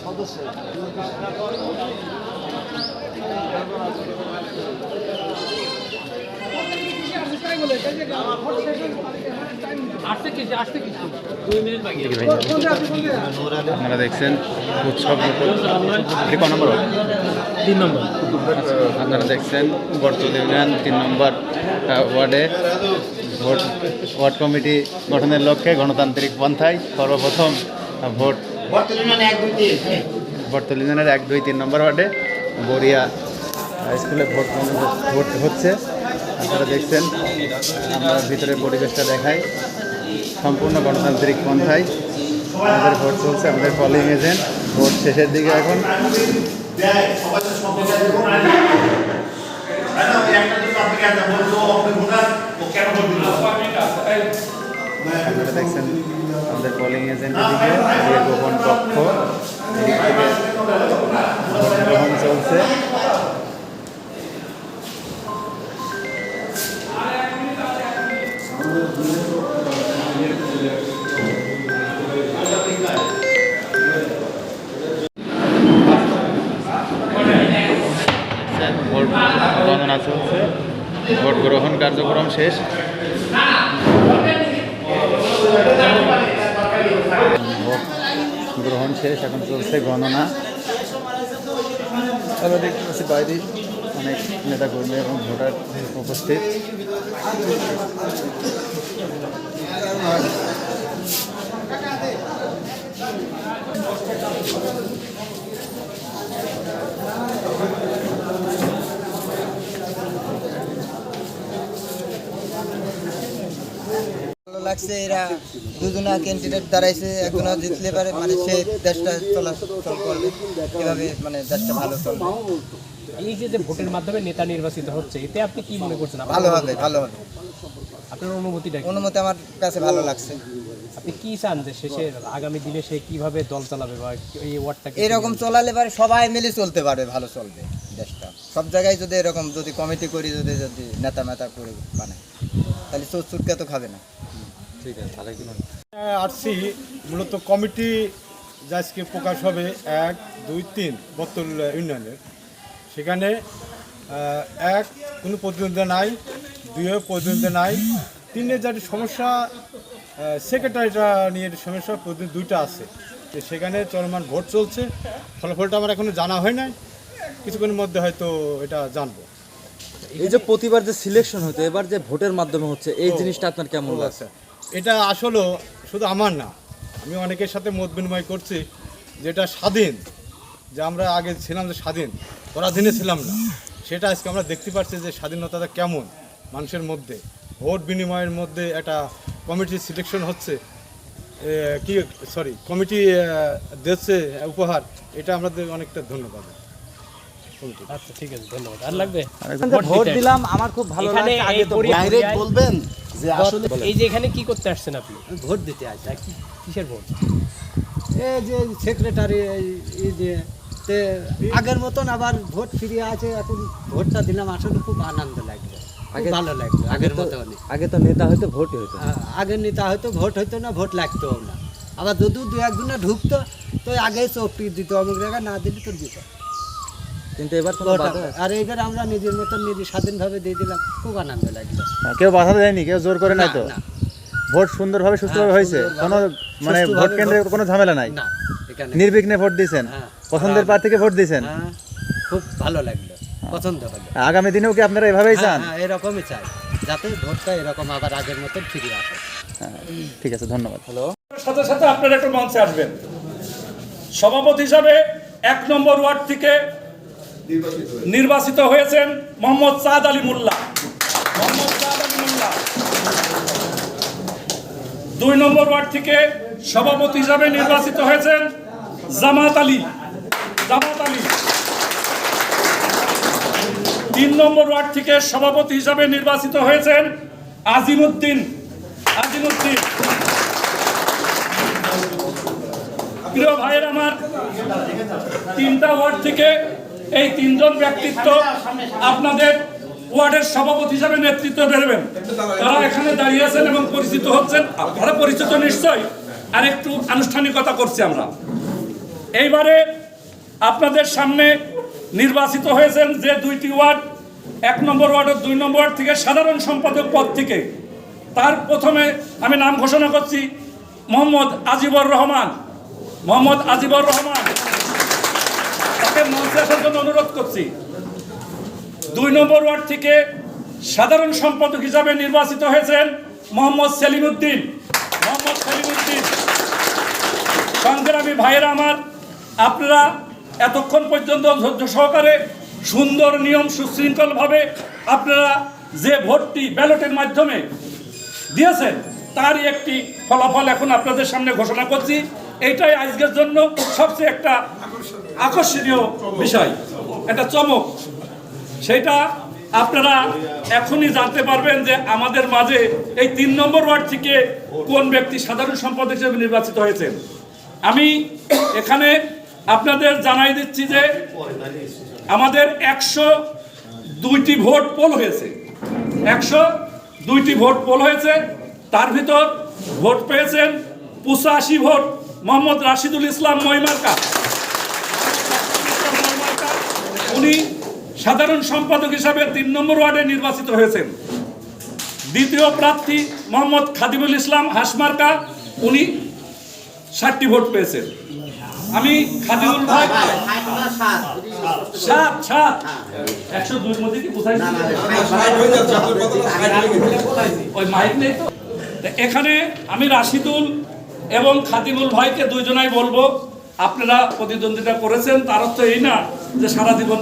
সদস্য আপনারা দেখছেন উৎসব ক নম্বর তিন নম্বর। আপনারা দেখছেন বর্তমান ইউনিয়ন তিন নম্বর ওয়ার্ডে ভোট ওয়ার্ড কমিটি গঠনের লক্ষ্যে গণতান্ত্রিক পন্থায় সর্বপ্রথম ভোট বর্তমান ইউনিয়নের এক দুই তিন নম্বর ওয়ার্ডে বরিয়া হাই স্কুলে ভোট ভোট হচ্ছে। আপনারা দেখছেন আমরা ভিতরের পরিবেশটা দেখাই। সম্পূর্ণ গণতান্ত্রিক পন্থায় আমাদের ভোট চলছে আমাদের কলিং এজেন্ট ভোট শেষের দিকে এখন। আপনারা দেখছেন আমাদের পোলিং এজেন্টের দিকে এদিকে গোপন কক্ষ এদিক থেকে গ্রহণ চলছে ভোট গণনা চলছে। ভোট গ্রহণ কার্যক্রম শেষ। ভোট গ্রহণ শেষ, এখন চলছে গণনা। আমরা দেখতে পাচ্ছি বাইরে অনেক নেতাকর্মী এবং ভোটার উপস্থিত। ভালো লাগছে এরা দুজনা ক্যান্ডিডেট দাঁড়াইছে একজনা জিতলে পারে মানে সে দেশটা চলাচল করবে। এভাবে মানে দেশটা ভালো চলবে। এই যে যে ভোটের মাধ্যমে নেতা নির্বাচিত হচ্ছে এতে আপনি কি মনে করছেন? ভালো হবে ভালো হবে। আপনার অনুভূতিটা অনুমতি আমার কাছে ভালো লাগছে। আপনি কি চান যে শেষে আগামী দিনে সে কীভাবে দল চালাবে বা এই ওয়ার্ডটাকে এরকম চলালে পারে সবাই মিলে চলতে পারবে ভালো চলবে দেশটা। সব জায়গায় যদি এরকম যদি কমিটি করি যদি যদি নেতা মেতা করে বানায় তাহলে চোর চুটকা তো খাবে না। আসছি মূলত কমিটি আজকে প্রকাশ হবে এক দুই তিন বত্তর ইউনিয়নের। সেখানে এক কোনো প্রতিদ্বন্দ্বিতা নাই দুইও প্রতিদ্বন্দ্বিতা নাই তিনের যার সমস্যা সেক্রেটারিটা নিয়ে সমস্যা দুইটা আছে। তো সেখানে চলমান ভোট চলছে ফলাফলটা আমার এখনও জানা হয় নাই কিছুক্ষণের মধ্যে হয়তো এটা জানব। এই যে প্রতিবার যে সিলেকশন হতো এবার যে ভোটের মাধ্যমে হচ্ছে এই জিনিসটা আপনার কেমন লাগছে? আচ্ছা। এটা আসলে শুধু আমার না আমি অনেকের সাথে মত বিনিময় করছি যেটা স্বাধীন যে আমরা আগে ছিলাম যে স্বাধীন পরাধীনে ছিলাম না। সেটা আজকে আমরা দেখতে পাচ্ছি যে স্বাধীনতাটা কেমন মানুষের মধ্যে ভোট বিনিময়ের মধ্যে একটা কমিটি সিলেকশন হচ্ছে কি সরি কমিটি দিচ্ছে উপহার এটা আমাদের অনেকটা ধন্যবাদ। আচ্ছা ঠিক আছে ধন্যবাদ। আর লাগবে? ভোট দিলাম আমার খুব ভালো আগে তো ডাইরেক্ট বলবেন? যে আসলে এই যে এখানে কি করতে আসছেন আপনি? ভোট দিতে কিসের ভোট? এই যে সেক্রেটারি এই যে তে আগের মতন আবার ভোট ফিরিয়ে আছে এখন ভোটটা দিলাম। আসলে খুব আনন্দ লাগবে আগে- ভালো লাগবে আগের তো- আগে তো নেতা হয়তো ভোট হইতো। আগের নেতা হয়তো ভোট হইতো না ভোট লাগতো না। আবার যদি দু একজনে ঢুকতো তো আগে চোখটি দিত অমুক জায়গায় না দিলে তো দিত। কিন্তু এবার কোনো বাধা আর এইবার আমরা নিজের মতন নিজে স্বাধীনভাবে দিয়ে দিলাম খুব আনন্দ লাগল। কেউ বাধা দেয়নি কেউ জোর করে নাই তো? না, ভোট সুন্দরভাবে সুস্থভাবে হ্যাঁ, হয়েছে? কোনো মানে ভোট কেন্দ্রে কোনো ঝামেলা নাই? না এখানে। নির্বিঘ্নে ভোট দিয়েছেন? হ্যাঁ। পছন্দের প্রার্থীকে ভোট দিয়েছেন? হ্যাঁ, খুব ভালো লাগল পছন্দ হলো। আগামী দিনেও কি আপনারা এভাবেই হ্যাঁ, চান? হ্যাঁ, এরকমই চাই যাতে ভোটটা এরকম আবার আগের মতন ফিরে আসে। হ্যাঁ, ঠিক আছে ধন্যবাদ। হ্যালো। সাথে সাথে আপনারা একটু মঞ্চে আসবেন। সভাপতি হিসাবে এক নম্বর ওয়ার্ড থেকে নির্বাচিত হয়েছেন মোহাম্মদ সাদ আলী মোল্লা। আলী দুই নম্বর ওয়ার্ড থেকে সভাপতি হিসাবে নির্বাচিত হয়েছেন জামাত আলী। জামাত আলী। তিন নম্বর ওয়ার্ড থেকে সভাপতি হিসাবে নির্বাচিত হয়েছেন আজিমুদ্দিন। আজিমুদ্দিন। প্রিয় ভাইয়ের আমার তিনটা ওয়ার্ড থেকে এই তিনজন ব্যক্তিত্ব আপনাদের ওয়ার্ডের সভাপতি হিসাবে নেতৃত্ব দেবেন তারা এখানে দাঁড়িয়ে আছেন এবং পরিচিত হচ্ছেন। আপনারা পরিচিত নিশ্চয় আর একটু আনুষ্ঠানিকতা করছি আমরা। এইবারে আপনাদের সামনে নির্বাচিত হয়েছেন যে দুইটি ওয়ার্ড, এক নম্বর ওয়ার্ড ও দুই নম্বর ওয়ার্ড থেকে সাধারণ সম্পাদক পদ থেকে। তার প্রথমে আমি নাম ঘোষণা করছি মোহাম্মদ আজিবর রহমান। মোহাম্মদ আজিবর রহমান তাকে মঞ্চে আসার জন্য অনুরোধ করছি। দুই নম্বর ওয়ার্ড থেকে সাধারণ সম্পাদক হিসাবে নির্বাচিত হয়েছেন মোহাম্মদ সেলিম উদ্দিন মোহাম্মদ সেলিম উদ্দিন সংগ্রামী ভাইয়েরা আমার, আপনারা এতক্ষণ পর্যন্ত ধৈর্য সহকারে সুন্দর নিয়ম সুশৃঙ্খলভাবে আপনারা যে ভোটটি ব্যালটের মাধ্যমে দিয়েছেন, তারই একটি ফলাফল এখন আপনাদের সামনে ঘোষণা করছি। এইটাই আজকের জন্য সবচেয়ে একটা আকর্ষণীয় বিষয়, একটা চমক। সেটা আপনারা এখনই জানতে পারবেন যে আমাদের মাঝে এই তিন নম্বর ওয়ার্ড থেকে কোন ব্যক্তি সাধারণ সম্পাদক হিসেবে নির্বাচিত হয়েছেন। আমি এখানে আপনাদের জানাই দিচ্ছি যে আমাদের একশো দুইটি ভোট পোল হয়েছে। একশো দুইটি ভোট পোল হয়েছে, তার ভিতর ভোট পেয়েছেন পঁচাশি ভোট মোহাম্মদ রাশিদুল ইসলাম মহিমার্কা উনি সাধারণ সম্পাদক হিসাবে তিন নম্বর ওয়ার্ডে নির্বাচিত হয়েছেন। দ্বিতীয় প্রার্থী মোহাম্মদ খাদিমুল ইসলাম হাসমার্কা, উনি ষাটটি ভোট পেয়েছেন। আমি খাদিমুল ভাই সাত সাত। একশো দুই মধ্যে কি ওই মাইক নেই তো? এখানে আমি রাশিদুল এবং খাদিমুল ভাইকে দুইজনাই বলব, আপনারা প্রতিদ্বন্দ্বিতা করেছেন, তার অর্থ এই না যে সারা জীবন